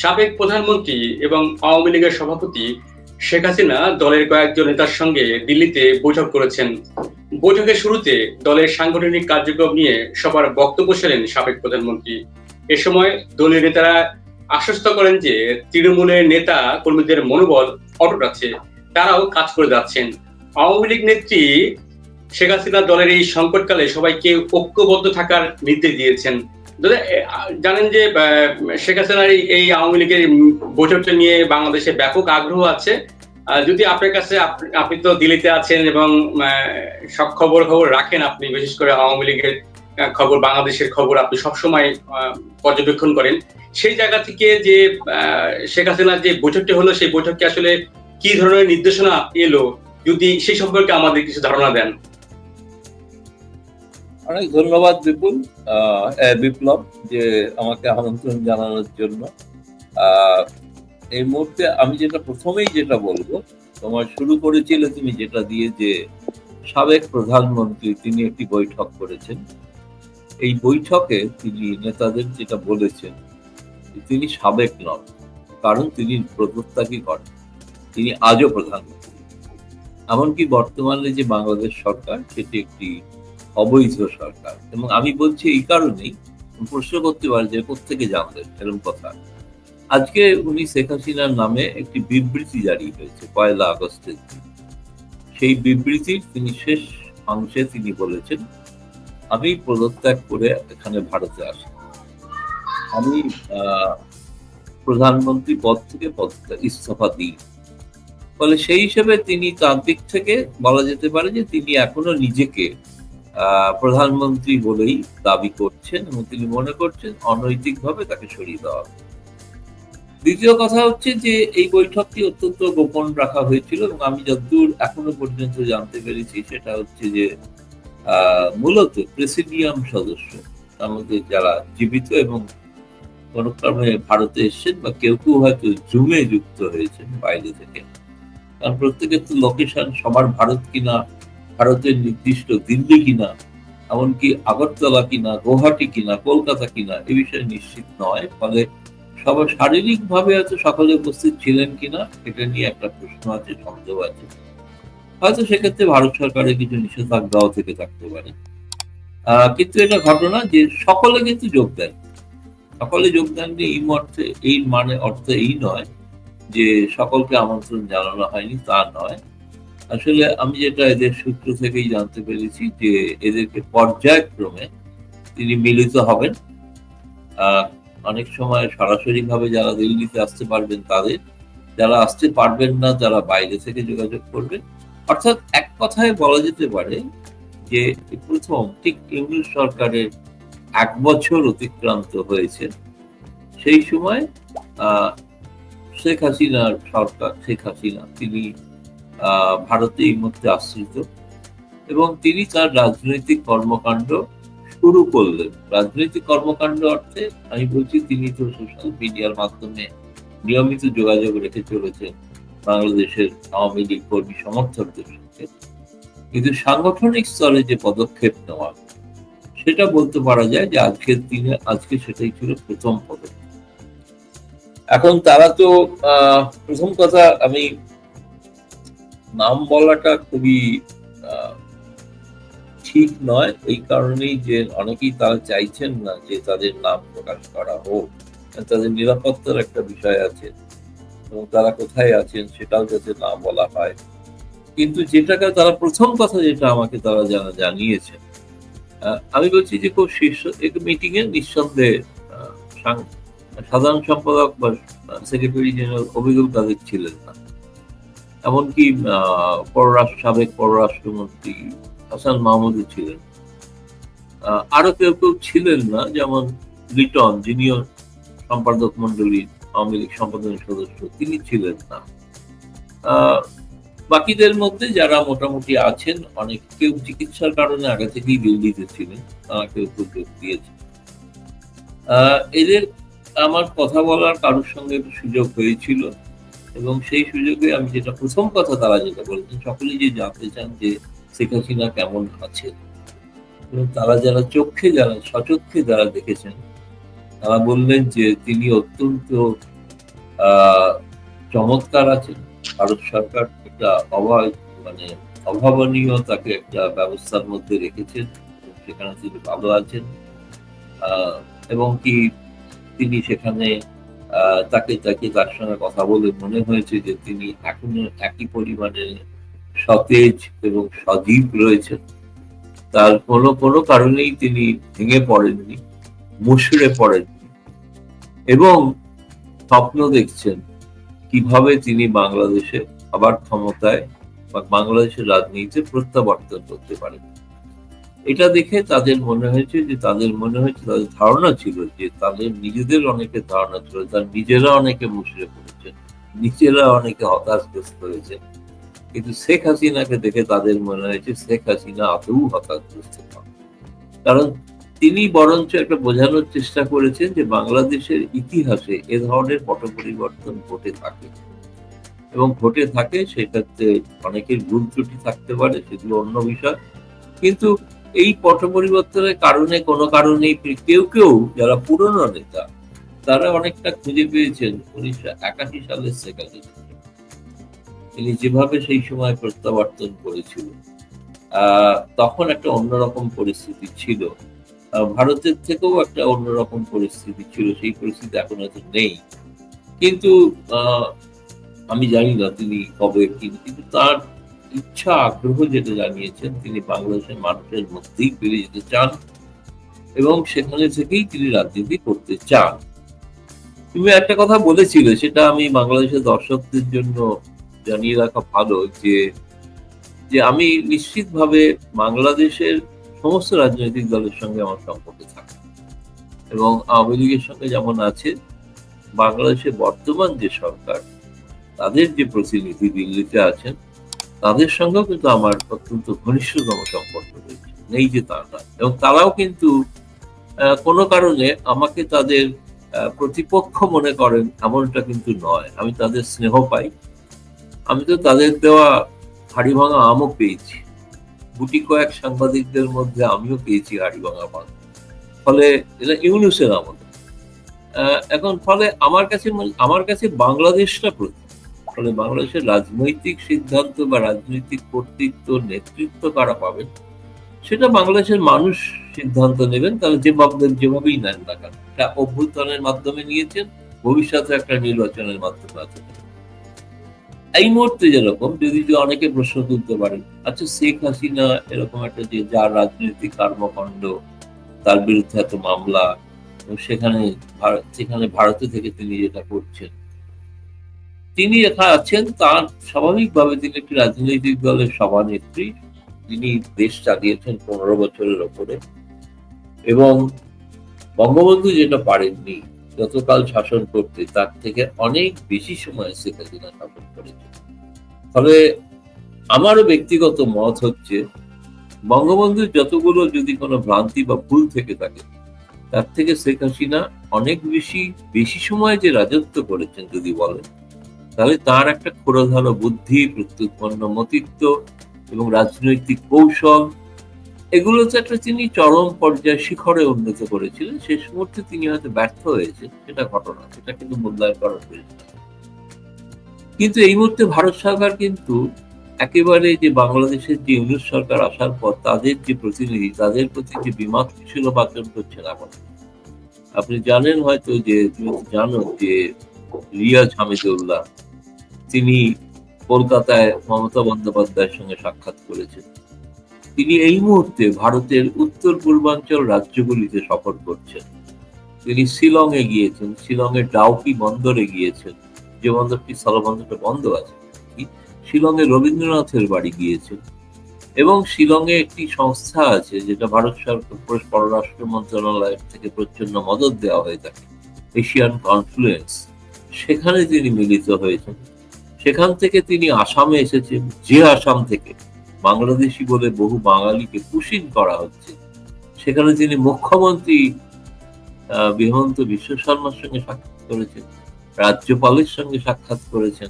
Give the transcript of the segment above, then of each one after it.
সাবেক প্রধানমন্ত্রী এবং আওয়ামী লীগের সভাপতি শেখ হাসিনা দলের কয়েকজন নেতার সঙ্গে দিল্লিতে বৈঠক করেছেন। বৈঠকের শুরুতে দলের সাংগঠনিক কার্যক্রম নিয়ে সবার বক্তব্য ছিলেন সাবেক প্রধানমন্ত্রী। এ সময় দলীয় নেতারা আশ্বস্ত করেন যে তৃণমূলের নেতা কর্মীদের মনোবল অটুট আছে, তারাও কাজ করে যাচ্ছেন। আওয়ামী লীগ নেত্রী শেখ হাসিনা দলের এই সংকটকালে সবাইকে ঐক্যবদ্ধ থাকার নির্দেশ দিয়েছেন। দাদা, জানেন যে শেখ হাসিনার এই- আওয়ামী লীগের বৈঠকটা নিয়ে বাংলাদেশে ব্যাপক আগ্রহ আছে। যদি আপনার কাছে আপনি তো দিল্লিতে আছেন এবং সব খবর খবর রাখেন আপনি বিশেষ করে আওয়ামী লীগের খবর বাংলাদেশের খবর আপনি সবসময় পর্যবেক্ষণ করেন। সেই জায়গা থেকে যে শেখ হাসিনার যে বৈঠকটি হলো সেই বৈঠকে আসলে কি ধরনের নির্দেশনা এলো? যদি সেই সম্পর্কে আমাদের কিছু ধারণা দেন। অনেক ধন্যবাদ বিপুল বিপ্লব যে আমাকে আমন্ত্রণ জানানোর জন্য। এই মুহূর্তে আমি যেটা প্রথমেই যেটা বলব, তোমার শুরু করেছিলে তুমি যেটা দিয়ে যে সাবেক প্রধানমন্ত্রী তিনি একটি বৈঠক করেছেন। এই বৈঠকে তিনি নেতাদের যেটা বলেছেন তিনি সাবেক নন, কারণ তিনি প্রত্যাশী করেন। তিনি আজও প্রধানমন্ত্রী। এমনকি বর্তমানে যে বাংলাদেশ সরকার, সেটি একটি অবৈধ সরকার। এবং আমি বলছি এই কারণেই প্রশ্ন করতে পারে যে কোথেকে জানলেন এরকম কথা। আজকে উনি শেখ হাসিনার নামে একটি বিবৃতি জারি হয়েছে, পয়লা আগস্টের দিন। সেই বিবৃতির তিনি শেষ অংশে তিনি বলেছেন, আমি পদত্যাগ করে এখানে ভারতে আসি। আমি প্রধানমন্ত্রী পদ থেকে পদত্যাগ ইস্তফা দিই। ফলে সেই হিসেবে তিনি তার দিক থেকে বলা যেতে পারে যে তিনি এখনও নিজেকে প্রধানমন্ত্রী বলেই দাবি করছেন এবং তিনি মনে করছেন অনৈতিকভাবে তাকে সরিয়ে দেওয়া। দ্বিতীয় কথা হচ্ছে যে এই বৈঠকটি অত্যন্ত গোপন রাখা হয়েছিল এবং আমি যতদূর এখনও পর্যন্ত জানতে পেরেছি সেটা হচ্ছে যে মূলত প্রেসিডিয়াম সদস্য, আমাদের যারা জীবিত এবং কোনো ক্রমে ভারতে এসেছেন বা কেউ কেউ হয়তো জুমে যুক্ত হয়েছেন বাইরে থেকে, কারণ প্রত্যেকের তো লোকেশন সবার ভারত কিনা ভারতের নির্দিষ্ট দিল্লি কিনা, এমনকি আগরতলা কিনা, গুয়াহাটি কিনা, কলকাতা কিনা, এ বিষয়ে নিশ্চিত নয়। ফলে সবার শারীরিক ভাবে হয়তো সকলে উপস্থিত ছিলেন কিনা, এটা নিয়ে একটা প্রশ্ন আছে, সন্দেহ আছে। হয়তো সেক্ষেত্রে ভারত সরকারের কিছু নিষেধাজ্ঞাও থেকে থাকতে পারে। কিন্তু এটা ঘটনা যে সকলে কিন্তু যোগ দেন। সকলে যোগ দেননি এই অর্থে, এই মানে অর্থ এই নয় যে সকলকে আমন্ত্রণ জানানো হয়নি, তা নয়। আসলে আমি যেটা এদের সূত্র থেকেই জানতে পেরেছি যে এদেরকে পর্যায়ক্রমে তিনি মিলিত হবেন। অনেক সময় সরাসরি ভাবে যারা দিল্লিতে আসতে পারবেন তাদের, যারা আসতে পারবেন না যারা বাইরে থেকে যোগাযোগ করবেন। অর্থাৎ এক কথায় বলা যেতে পারে যে প্রথম ঠিক ইংলিশ সরকারের এক বছর অতিক্রান্ত হয়েছে। সেই সময় শেখ হাসিনার সরকার, শেখ হাসিনা, তিনি ভারতে এই মুহূর্তে আশ্রিত। এবং তিনি তার রাজনৈতিক কর্মকাণ্ড শুরু করলেন। রাজনৈতিক কর্মকাণ্ড অর্থে আমি বলছি, তিনি তো সোশ্যাল মিডিয়ার মাধ্যমে নিয়মিত যোগাযোগ রেখে চলেছেন বাংলাদেশের আওয়ামী লীগ কর্মী সমর্থকদের সঙ্গে কিন্তু সাংগঠনিক স্তরে যে পদক্ষেপ নেওয়া, সেটা বলতে পারা যায় যে আজকের দিনে আজকে সেটাই ছিল প্রথম পদক্ষেপ। এখন তারা তো প্রথম কথা আমি নাম বলাটা খুবই ঠিক নয়। এই কারণেই যে অনেকেই তারা চাইছেন না যে তাদের নাম প্রকাশ করা হোক। তাদের নিরাপত্তার একটা বিষয় আছে। এবং তারা কোথায় আছেন সেটাও যাতে না বলা হয়। কিন্তু যেটাকে তারা প্রথম কথা যেটা আমাকে তারা জানা জানিয়েছেন আমি বলছি যে খুব শীর্ষ মিটিং এ নিঃসন্দেহে সাধারণ সম্পাদক বা সেক্রেটারি জেনারেল অবিগুল তাদের ছিলেন না। এমনকি পররাষ্ট্র সাবেক পররাষ্ট্রমন্ত্রী হাসান মাহমুদও ছিলেন। আরও কেউ কেউ ছিলেন না, যেমন লিটন, যিনিও সম্পাদক মন্ডলীর আওয়ামী লীগ সম্পাদনের সদস্য, তিনি ছিলেন না। বাকিদের মধ্যে যারা মোটামুটি আছেন, অনেক কেউ চিকিৎসার কারণে আগে থেকেই দিল্লিতে ছিলেন, তারা কেউ কেউ যোগ দিয়েছেন। এদের আমার কথা বলার কারোর সঙ্গে সুযোগ হয়েছিল। এবং সেই সুযোগে আমি যেটা প্রথম কথা তারা যেটা বলেছেন সকলেই যে জানতে চান যে শেখ হাসিনা কেমন আছে এবং তারা যারা চোখে যারা, সচক্ষে যারা দেখেছেন, তারা বললেন যে তিনি অত্যন্ত চমৎকার আছেন। ভারত সরকার একটা অভাব মানে অভাবনীয় তাকে একটা ব্যবস্থার মধ্যে রেখেছেন সেখানে তিনি ভালো আছেন। এবং কি তিনি সেখানে তাকে তাকে তার সঙ্গে কথা বলে মনে হয়েছে যে তিনি এখনও একই পরিমাণে সতেজ এবং সজীব রয়েছেন। তার কোনো কোনো কারণেই তিনি ভেঙে পড়েননি মুশড়ে পড়েননি। এবং স্বপ্ন দেখছেন কীভাবে তিনি বাংলাদেশে আবার ক্ষমতায় বা বাংলাদেশের রাজনীতিতে প্রত্যাবর্তন করতে পারেন। এটা দেখে তাদের মনে হয়েছে যে তাদের মনে হয়েছে, তাদের ধারণা ছিল যে তাদের নিজেদের অনেকের ধারণা ছিল, তার নিজেরা অনেকে মুশড়ে পড়েছেন নিজেরা অনেকে হতাশগ্রস্ত হয়েছে। কিন্তু শেখ হাসিনাকে দেখে তাদের মনে হয়েছে শেখ হাসিনা আদৌ হতাশগ্রস্ত নন। কারণ তিনি বরঞ্চ একটা বোঝানোর চেষ্টা করেছেন যে বাংলাদেশের ইতিহাসে এ ধরনের পট পরিবর্তন ঘটে থাকে। এবং ঘটে থাকে সেটাতে অনেকের ভুল ত্রুটি থাকতে পারে, সেগুলো অন্য বিষয়। কিন্তু এই পট পরিবর্তনের কারণে কোনো কারণে কেউ কেউ যারা পুরনো নেতা, তারা অনেকটা খুঁজে পেয়েছেন উনিশশো একাশি সালের তিনি যেভাবে সেই সময় প্রত্যাবর্তন করেছিল তখন একটা অন্যরকম পরিস্থিতি ছিল। ভারতের থেকেও একটা অন্যরকম পরিস্থিতি ছিল, সেই পরিস্থিতি এখন হয়তো নেই। কিন্তু আমি জানি না তিনি কবে, কিন্তু তার ইচ্ছা আগ্রহ যেটা জানিয়েছেন, তিনি বাংলাদেশের মানুষের মধ্যেই ফিরে যেতে চান এবং সেখানে থেকেই তিনি রাজনীতি করতে চান। তুমি একটা কথা বলেছিলে, সেটা আমি বাংলাদেশের দর্শকদের জন্য জানিয়ে রাখা ভালো যে যে আমি নিশ্চিতভাবে বাংলাদেশের সমস্ত রাজনৈতিক দলের সঙ্গে আমার সম্পর্ক থাকে এবং আওয়ামী লীগের সঙ্গে যেমন আছে বাংলাদেশের বর্তমান যে সরকার, তাদের যে প্রতিনিধি দিল্লিতে আছেন তাদের সঙ্গেও কিন্তু আমার অত্যন্ত ঘনিষ্ঠতম সম্পর্ক রয়েছে। নেই যে তা না এবং তারাও কিন্তু কোনো কারণে আমাকে তাদের প্রতিপক্ষ মনে করেন এমনটা কিন্তু নয়। আমি তাদের স্নেহ পাই। আমি তো তাদের দেওয়া হাড়ি ভাঙা আমও পেয়েছি। গুটি কয়েক সাংবাদিকদের মধ্যে আমিও পেয়েছি হাড়ি ভাঙা আম ফলে এটা ইউনুসের আমল। এখন ফলে আমার কাছে আমার কাছে বাংলাদেশটা প্রথম ফলে বাংলাদেশের রাজনৈতিক সিদ্ধান্ত বা রাজনৈতিক কর্তৃত্ব, নেতৃত্ব কারা পাবেন, সেটা বাংলাদেশের মানুষ সিদ্ধান্ত নেবেন। তারা যেভাবে যেভাবেই নেন না কেন একটা অভ্যুত্থানের মাধ্যমে নিয়েছেন, ভবিষ্যতে একটা নির্বাচনের মাধ্যমে আছে। এই মুহূর্তে যেরকম, যদি যে অনেকে প্রশ্ন তুলতে পারেন আচ্ছা শেখ হাসিনা এরকম একটা যে যার রাজনৈতিক কর্মকাণ্ড, তার বিরুদ্ধে এত মামলা সেখানে সেখানে ভারতে থেকে তিনি যেটা করছেন তিনি এখানে আছেন, তার স্বাভাবিকভাবে তিনি একটি রাজনৈতিক দলের সভানেত্রী। তিনি দেশ চালিয়েছেন পনেরো বছরের ওপরে। এবং বঙ্গবন্ধু যেটা পারেননি, যতকাল শাসন করতে, তার থেকে অনেক বেশি সময় শেখ হাসিনা শাসন করেছে ফলে আমারও ব্যক্তিগত মত হচ্ছে বঙ্গবন্ধুর যতগুলো যদি কোনো ভ্রান্তি বা ভুল থেকে থাকে, তার থেকে শেখ হাসিনা অনেক বেশি বেশি সময় যে রাজত্ব করেছেন যদি বলেন তাহলে তার একটা ক্ষুরধার বুদ্ধি, প্রত্যুৎপন্ন মতিত্ব এবং রাজনৈতিক কৌশল। এগুলোতে একটা তিনি চরম পর্যায়ে শিখরে উন্নত করেছিলেন। শেষ মুহূর্তে তিনি হয়তো ব্যর্থ হয়েছেন, সেটা ঘটনা, সেটা কিন্তু মূল্যায়ন করার প্রয়োজন কিন্তু এই মুহূর্তে ভারত সরকার কিন্তু একেবারে যে বাংলাদেশের যে ইউনুস সরকার আসার পর তাদের যে প্রতিনিধি, তাদের প্রতি যে বিমাতশীল আচরণ করছেন এখন আপনি জানেন হয়তো যে জানো যে রিয়াজ হামিদুল্লাহ তিনি কলকাতায় মমতা বন্দ্যোপাধ্যায়ের সঙ্গে সাক্ষাৎ করেছেন। তিনি এই মুহূর্তে ভারতের উত্তর পূর্বাঞ্চল রাজ্যগুলিতে সফর করছেন। তিনি শিলং এ গিয়েছেন শিলং এর ডাউকি বন্দরে গিয়েছেন, যে বন্দরটি স্থলবন্দরটা বন্ধ আছে শিলং এ রবীন্দ্রনাথের বাড়ি গিয়েছেন এবং শিলং এ একটি সংস্থা আছে যেটা ভারত সরকার পররাষ্ট্র মন্ত্রণালয় থেকে প্রচণ্ড মদত দেওয়া হয়ে থাকে এশিয়ান কনফ্লুয়েন্স। সেখানে তিনি মিলিত হয়েছেন। সেখান থেকে তিনি আসামে এসেছেন যে আসাম থেকে বাংলাদেশি বলে বহু বাঙালিকে কুশিন করা হচ্ছে। সেখানে তিনি মুখ্যমন্ত্রী আহ, বিমন্ত বিশ্ব শর্মার সঙ্গে সাক্ষাৎ করেছেন রাজ্যপালের সঙ্গে সাক্ষাৎ করেছেন।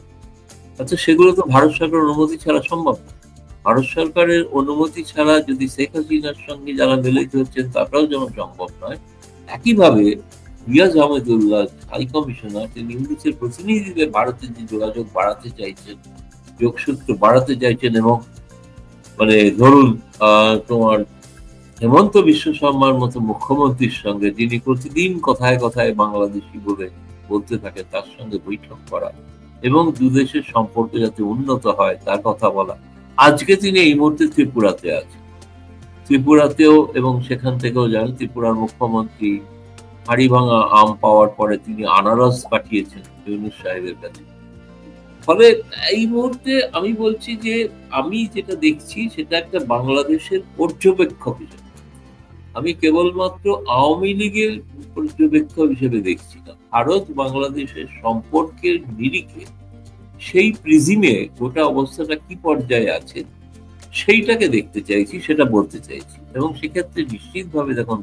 আচ্ছা সেগুলো তো ভারত সরকারের অনুমতি ছাড়া সম্ভব ভারত সরকারের অনুমতি ছাড়া যদি শেখ হাসিনার সঙ্গে যারা মিলিত হচ্ছেন তারাও যেমন সম্ভব নয়। একইভাবে রিয়াজ আহমেদুল্লাহ হাই কমিশনার, তিনি ইউনিসের প্রতিনিধিদের ভারতের যে যোগাযোগ বাড়াতে চাইছেন, যোগসূত্র বাড়াতে চাইছেন এবং মানে ধরুন তোমার হেমন্ত বিশ্ব শর্মার মতো মুখ্যমন্ত্রীর সঙ্গে যিনি প্রতিদিন কথায় কথায় বাংলাদেশি বলে বলতে থাকে, তার সঙ্গে বৈঠক করা এবং দুদেশের সম্পর্ক যাতে উন্নত হয়, তার কথা বলা। আজকে তিনি এই মুহূর্তে ত্রিপুরাতে আছেন। ত্রিপুরাতেও এবং সেখান থেকেও জানেন ত্রিপুরার মুখ্যমন্ত্রী হাড়ি ভাঙা আম পাওয়ার পরে তিনি আনারস পাঠিয়েছেন ইউনুস সাহেবের কাছে। ফলে এই মুহূর্তে আমি বলছি যে, আমি যেটা দেখছি সেটা একটা বাংলাদেশের পর্যবেক্ষক হিসেবে। আমি কেবলমাত্র আওয়ামী লীগের পর্যবেক্ষক হিসেবে দেখছি না। ভারত বাংলাদেশের সম্পর্কের নিরিখে সেই প্রিজিমে গোটা অবস্থাটা কি পর্যায়ে আছে সেইটাকে দেখতে চাইছি, সেটা বলতে চাইছি। এবং সেক্ষেত্রে নিশ্চিতভাবে দেখুন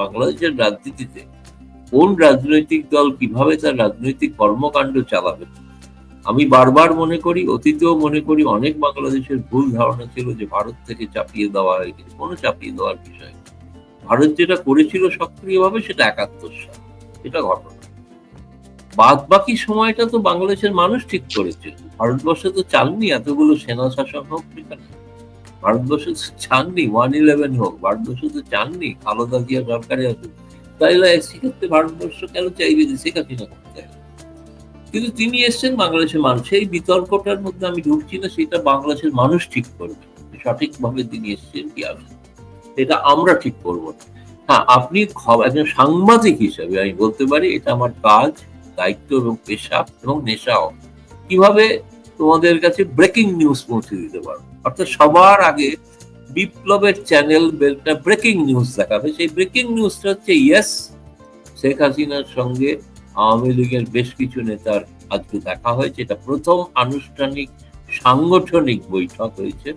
বাংলাদেশের রাজনীতিতে কোন রাজনৈতিক দল কীভাবে তার রাজনৈতিক কর্মকাণ্ড চালাবে? আমি বারবার মনে করি, অতীতেও মনে করি, অনেক বাংলাদেশের ভুল ধারণা ছিল যে ভারত থেকে চাপিয়ে দেওয়া হয়েছে কোনো চাপিয়ে দেওয়ার বিষয়। ভারত যেটা করেছিল সক্রিয়ভাবে সেটা একাত্তর সাল এটা ঘটনা। বাদ বাকি সময়টা তো বাংলাদেশের মানুষ ঠিক করেছে। ভারতবর্ষে তো চালনি, এতগুলো সেনা শাসন হোক এখানে ভারতবর্ষে তো চাননি ওয়ান ইলেভেন হোক, ভারতবর্ষে তো চাননি, খালেদা জিয়া সরকারে আসুক তাইলে সেক্ষেত্রে ভারতবর্ষ কেন চাইবে যে শেখ হাসিনা করতে? কিন্তু তিনি এসছেন বাংলাদেশের মানুষ, সেই বিতর্কটার মধ্যে আমি ঢুকছি না, সেটা বাংলাদেশের মানুষ ঠিক করবে। সঠিকভাবে তিনি এসছেন কি আসেন এটা আমরা ঠিক করব হ্যাঁ আপনি একজন সাংবাদিক হিসাবে আমি বলতে পারি, এটা আমার কাজ, দায়িত্ব এবং পেশা এবং নেশাও। কীভাবে তোমাদের কাছে ব্রেকিং নিউজ পৌঁছে দিতে পারো অর্থাৎ সবার আগে বিপ্লবের চ্যানেল বেলটা ব্রেকিং নিউজ দেখাবে। সেই ব্রেকিং নিউজটা হচ্ছে ইয়েস শেখ হাসিনার সঙ্গে আওয়ামী লীগের বেশ কিছু নেতার আজকে দেখা হয়েছে। এটা প্রথম আনুষ্ঠানিক সাংগঠনিক বৈঠক হয়েছে।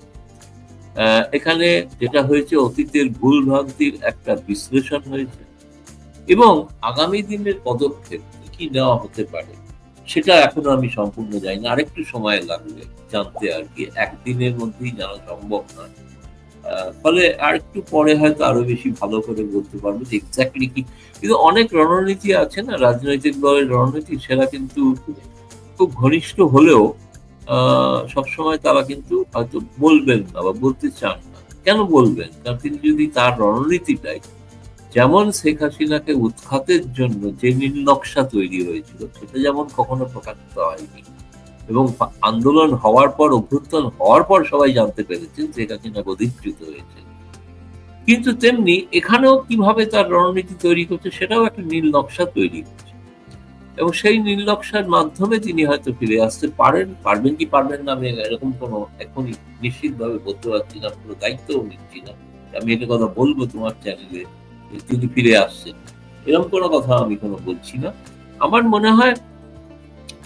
এখানে যেটা হয়েছে, অতীতের ভুল ভ্রান্তির একটা বিশ্লেষণ হয়েছে। এবং আগামী দিনের পদক্ষেপ কি নেওয়া হতে পারে? সেটা এখনও আমি সম্পূর্ণ জানি না। আরেকটু সময় লাগবে জানতে আর কি। একদিনের মধ্যেই জানা সম্ভব নয়। ফলে আর একটু পরে হয়তো আরও বেশি ভালো করে বলতে পারব যে এক্স্যাক্টলি কি। কিন্তু অনেক রণনীতি আছে না, রাজনৈতিক দলের রণনীতি, সেটা কিন্তু খুব ঘনিষ্ঠ হলেও সবসময় তারা কিন্তু হয়তো বলবেন না বা বলতে চান না। কেন বলবেন? কারণ তিনি যদি তার রণনীতিটাই যেমন শেখ হাসিনাকে উৎখাতের জন্য যে নীল নকশা তৈরি হয়েছিল, সেটা যেমন কখনো প্রকাশিত হয়নি। এবং আন্দোলন হওয়ার পর, অভ্যুত্থান হওয়ার পর সবাই জানতে পেরেছেন শেখ হাসিনা অধিকৃত হয়েছে কিন্তু তেমনি এখানেও কীভাবে তার রণনীতি তৈরি করছে, সেটাও একটা নীল নকশা তৈরি করছে এবং সেই নীল নকশার মাধ্যমে তিনি হয়তো ফিরে আসতে পারেন, পারবেন কি পারবেন না, আমি এরকম কোনো এখনই নিশ্চিতভাবে বলতে পারছি না, কোনো দায়িত্বও নিচ্ছি না। আমি এটা কথা বলব তোমার চ্যানেলে। তিনি ফিরে আসছেন। এরকম কোনো কথা আমি কোনো বলছি না। আমার মনে হয়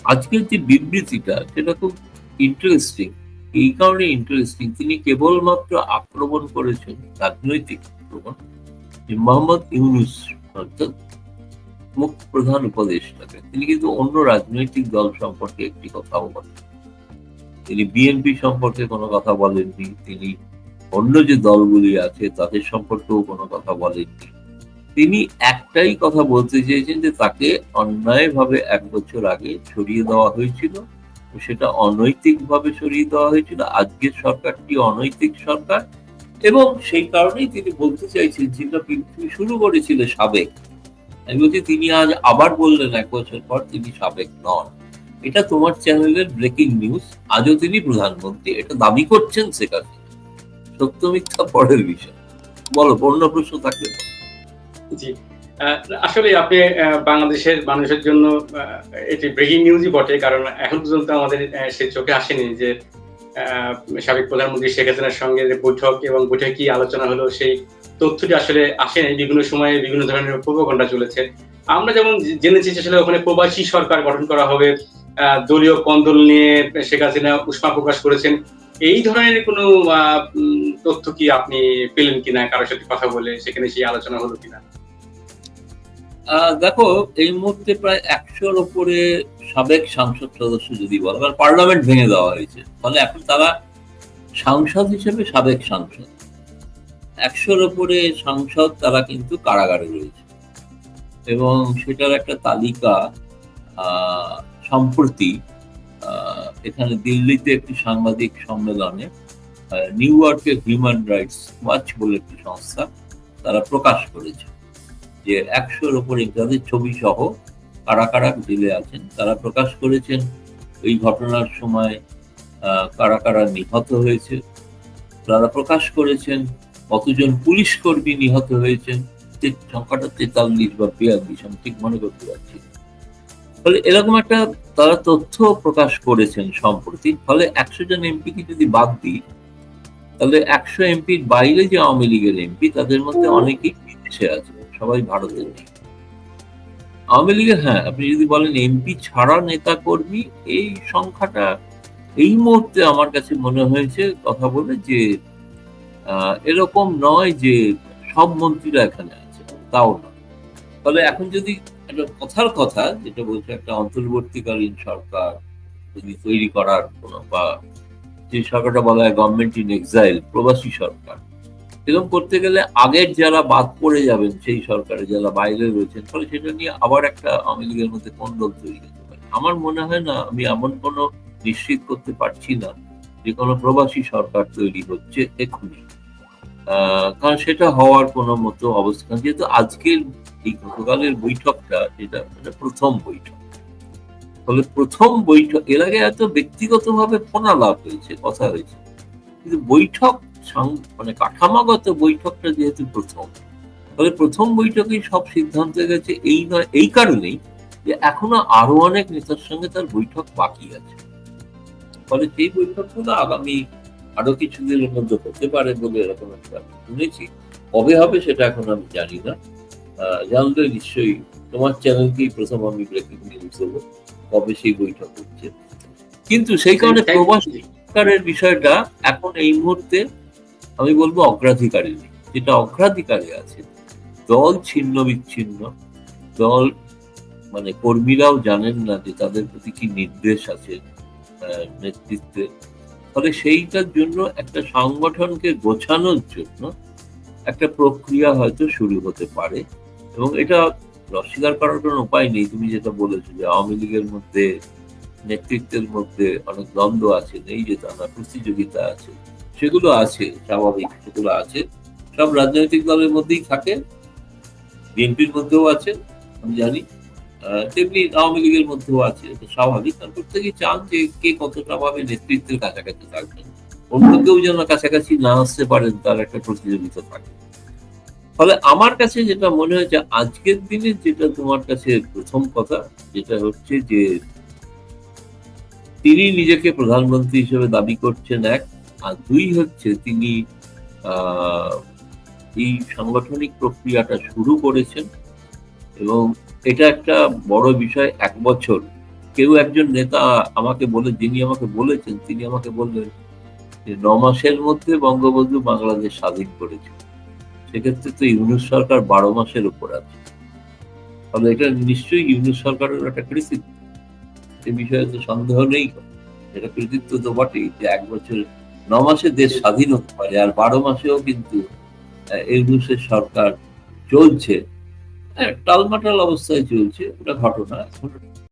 আজকের যে বিবৃতিটা, সেটা খুব ইন্টারেস্টিং এই কারণে ইন্টারেস্টিং তিনি কেবলমাত্র আক্রমণ করেছেন রাজনৈতিক আক্রমণ। মোহাম্মদ ইউনুস অর্থাৎ মুখ্য প্রধান উপদেষ্টাকে। তিনি কিন্তু অন্য রাজনৈতিক দল সম্পর্কে একটি কথাও বলেন। তিনি বিএনপি সম্পর্কে কোনো কথা বলেননি। তিনি অন্য যে দলগুলি আছে, তাদের সম্পর্কেও কোনো কথা বলেননি। তিনি একটাই কথা বলতে চেয়েছেন যে, তাকে অন্যায়ভাবে এক বছর আগে সরিয়ে দেওয়া হয়েছিল। সেটা অনৈতিকভাবে সরিয়ে দেওয়া হয়েছিল। আজকের সরকারটি অনৈতিক সরকার। এবং সেই কারণেই তিনি বলতে চাইছেন, যেটা তুমি শুরু করেছিলে সাবেক। আমি বলছি, তিনি আজ আবার বললেন এক বছর পর তিনি সাবেক নন। এটা তোমার চ্যানেলের ব্রেকিং নিউজ। আজও তিনি প্রধানমন্ত্রী। এটা দাবি করছেন হাসিনা। সত্য মিথ্যা পরের বিষয়। বলো প্রশ্ন থাকলে জি। আসলে আপনি বাংলাদেশের মানুষের জন্য এটি ব্রেকিং নিউজই বটে, কারণ এখন পর্যন্ত আমাদের সে চোখে আসেনি যে সাবেক প্রধানমন্ত্রী শেখ হাসিনার সঙ্গে যে বৈঠক এবং বৈঠকে কি আলোচনা হলো, সেই তথ্যটি আসলে আসেনি। বিভিন্ন সময়ে বিভিন্ন ধরনের প্রোপাগন্ডা চলেছে। আমরা যেমন জেনেছি আসলে ওখানে প্রবাসী সরকার গঠন করা হবে। দলীয় কন্দল নিয়ে শেখ হাসিনা উষ্মা প্রকাশ করেছেন। এই ধরনের কোনো তথ্য কি আপনি পেলেন কিনা, কারোর সাথে কথা বলে সেখানে সেই আলোচনা হলো কিনা? দেখো, এই মুহূর্তে প্রায় একশোর উপরে সাবেক সংসদ সদস্য যদি বলো কারণ পার্লামেন্ট ভেঙে দেওয়া হয়েছে। ফলে এখন তারা সাংসদ হিসেবে সাবেক সাংসদ। একশোর উপরে সাংসদ তারা কিন্তু কারাগারে রয়েছে। এবং সেটার একটা তালিকা সম্প্রতি এখানে দিল্লিতে একটি সাংবাদিক সম্মেলনে নিউ ইয়র্কের হিউম্যান রাইটস ওয়াচ বলে একটি সংস্থা তারা প্রকাশ করেছে যে একশোর উপরে যাদের ছবি সহ কারা কারা জেলে আছেন, তারা প্রকাশ করেছেন এই ঘটনার সময় কারা কারা নিহত হয়েছে, তারা প্রকাশ করেছেন কতজন পুলিশ কর্মী নিহত হয়েছেন সংখ্যাটা তেতাল্লিশ বা বিয়াল্লিশ, আমি ঠিক মনে করতে পারছি না। ফলে এরকম একটা তারা তথ্য প্রকাশ করেছেন সম্প্রতি ফলে একশো জন এমপিকে যদি বাদ দিই তাহলে একশো এমপির বাইরে যে আওয়ামী লীগের এমপি তাদের মধ্যে অনেকেই বিদেশে আছে সবাই ভারতে নেই আওয়ামী লীগের হ্যাঁ আপনি যদি বলেন এমপি ছাড়া নেতা কর্মী এই সংখ্যাটা এই মুহূর্তে আমার কাছে মনে হয়েছে কথা বলে যে আহ, এরকম নয় যে সব মন্ত্রীরা এখানে আছে তাও না ফলে এখন যদি একটা কথার কথা যেটা বলছে একটা অন্তর্বর্তীকালীন সরকার যদি তৈরি করার কোনো বা যে সরকারটা বলা হয় গভর্নমেন্ট ইন এক্সাইল প্রবাসী সরকার এরকম করতে গেলে আগের যারা বাদ পড়ে যাবেন সেই সরকারে যারা বাইরে রয়েছেন ফলে সেটা নিয়ে আবার একটা আওয়ামী লীগের মধ্যে কোন্দল তৈরি হতে পারে। আমার মনে হয় না আমি এমন কোনো নিশ্চিত করতে পারছি না যে কোনো প্রবাসী সরকার তৈরি হচ্ছে আহ, কারণ সেটা হওয়ার কোনো মতো অবস্থা যেহেতু আজকের এই গতকালের বৈঠকটা, এটা এটা প্রথম বৈঠক। ফলে প্রথম বৈঠক, এর আগে এত ব্যক্তিগতভাবে ফোনালাপ হয়েছে, কথা হয়েছে। কিন্তু বৈঠক মানে কাঠামোগত বৈঠকটা যেহেতু প্রথম, ফলে প্রথম বৈঠকেই সব সিদ্ধান্ত গেছে এই নয়, এই কারণেই যে এখনও আরও অনেক নেতার সঙ্গে তার বৈঠক বাকি আছে। ফলে সেই বৈঠকগুলো আগামী আরও কিছুদিনের মধ্যে হতে পারে বলে এরকম একটা শুনেছি। কবে হবে সেটা এখন আমি জানি না। জানলে নিশ্চয়ই তোমার চ্যানেলকেই প্রথম আমি ব্রেকিং নিউজ দেবো কবে সেই বৈঠক হচ্ছে। কিন্তু সেই কারণে Thank you. প্রবাসী সরকারের বিষয়টা এখন এই মুহূর্তে আমি বলব অগ্রাধিকারে নেই যেটা অগ্রাধিকারে আছে দল ছিন্ন বিচ্ছিন্ন দল মানে কর্মীরাও জানেন না যে তাদের প্রতি কি নির্দেশ আছে আহ, নেতৃত্বে। ফলে সেইটার জন্য একটা সংগঠনকে গোছানোর জন্য একটা প্রক্রিয়া হয়তো শুরু হতে পারে। এবং এটা অস্বীকার করার কোনো উপায় নেই। তুমি যেটা বলেছ যে আওয়ামী লীগের মধ্যে, নেতৃত্বের মধ্যে অনেক দ্বন্দ্ব আছে, নেই যে তা না প্রতিযোগিতা আছে। সেগুলো আছে, স্বাভাবিক সেগুলো আছে। সব রাজনৈতিক দলের মধ্যেই থাকে। বিএনপির মধ্যেও আছে, আমি জানি। তেমনি আওয়ামী লীগের মধ্যেও আছে, এটা স্বাভাবিক। কারণ প্রত্যেকেই চান যে কে কতটা ভাবে নেতৃত্বের কাছাকাছি থাকবেন অন্য কেউ যেন কাছাকাছি না আসতে পারেন, তার একটা প্রতিযোগিতা থাকে। ফলে আমার কাছে যেটা মনে হয়েছে আজকের দিনে যেটা তোমার কাছে প্রথম কথা, যেটা হচ্ছে যে তিনি নিজেকে প্রধানমন্ত্রী হিসেবে দাবি করছেন এক, আর দুই হচ্ছে তিনি এই সাংগঠনিক প্রক্রিয়াটা শুরু করেছেন। এবং এটা একটা বড় বিষয়, এক বছর। কেউ একজন নেতা আমাকে বলে, যিনি আমাকে বলেছেন, তিনি আমাকে বললেন যে, ন মাসের মধ্যে বঙ্গবন্ধু বাংলাদেশ স্বাধীন করেছে। সেক্ষেত্রে তো ইউনুস সরকার বারো মাসের উপর আছে। ফলে এটা নিশ্চয়ই ইউনুস সরকারের একটা কৃতিত্ব। এ বিষয়ে তো সন্দেহ নেই। এটা কৃতিত্ব তো বটেই যে, এক বছর ন মাসে দেশ স্বাধীন হতে পারে, আর বারো মাসেও কিন্তু ইউনুসের সরকার চলছে। হ্যাঁ টালমাটাল অবস্থায় চলছে ওটা ঘটনা।